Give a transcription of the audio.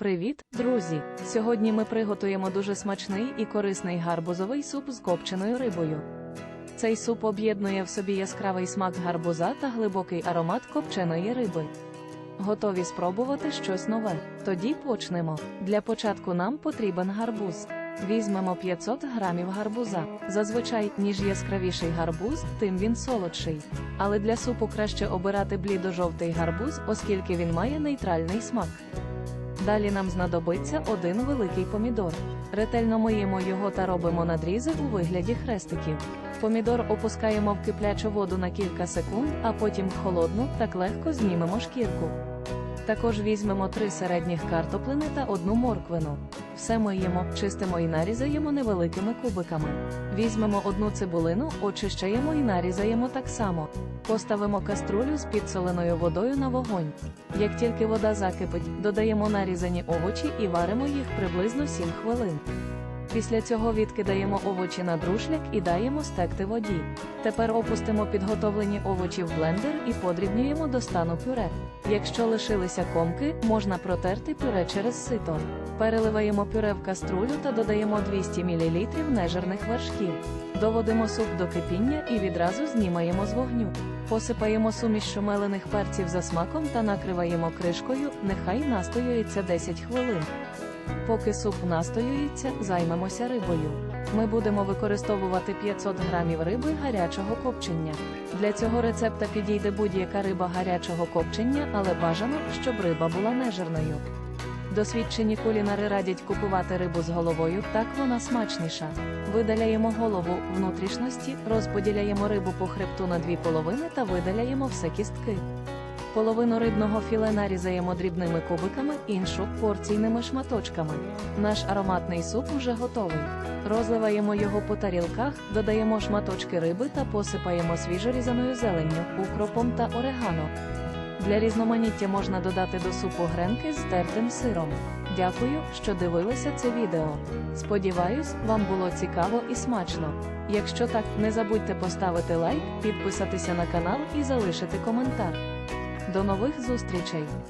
Привіт, друзі! Сьогодні ми приготуємо дуже смачний і корисний гарбузовий суп з копченою рибою. Цей суп об'єднує в собі яскравий смак гарбуза та глибокий аромат копченої риби. Готові спробувати щось нове? Тоді почнемо. Для початку нам потрібен гарбуз. Візьмемо 500 грамів гарбуза. Зазвичай, ніж яскравіший гарбуз, тим він солодший. Але для супу краще обирати блідо-жовтий гарбуз, оскільки він має нейтральний смак. Далі нам знадобиться один великий помідор. Ретельно миємо його та робимо надрізи у вигляді хрестиків. Помідор опускаємо в киплячу воду на кілька секунд, а потім в холодну, так легко знімемо шкірку. Також візьмемо три середніх картоплини та одну морквину. Все миємо, чистимо і нарізаємо невеликими кубиками. Візьмемо одну цибулину, очищаємо і нарізаємо так само. Поставимо каструлю з підсоленою водою на вогонь. Як тільки вода закипить, додаємо нарізані овочі і варимо їх приблизно 7 хвилин. Після цього відкидаємо овочі на друшляк і даємо стекти воді. Тепер опустимо підготовлені овочі в блендер і подрібнюємо до стану пюре. Якщо лишилися комки, можна протерти пюре через сито. Переливаємо пюре в каструлю та додаємо 200 мл нежирних вершків. Доводимо суп до кипіння і відразу знімаємо з вогню. Посипаємо суміш шумелених перців за смаком та накриваємо кришкою, нехай настоюється 10 хвилин. Поки суп настоюється, займемося рибою. Ми будемо використовувати 500 грамів риби гарячого копчення. Для цього рецепта підійде будь-яка риба гарячого копчення, але бажано, щоб риба була нежирною. Досвідчені кулінари радять купувати рибу з головою, так вона смачніша. Видаляємо голову, внутрішності, розподіляємо рибу по хребту на дві половини та видаляємо все кістки. Половину рибного філе нарізаємо дрібними кубиками, іншу порційними шматочками. Наш ароматний суп вже готовий. Розливаємо його по тарілках, додаємо шматочки риби та посипаємо свіжорізаною зеленню, укропом та орегано. Для різноманіття можна додати до супу гренки з тертим сиром. Дякую, що дивилися це відео. Сподіваюсь, вам було цікаво і смачно. Якщо так, не забудьте поставити лайк, підписатися на канал і залишити коментар. До нових зустрічей!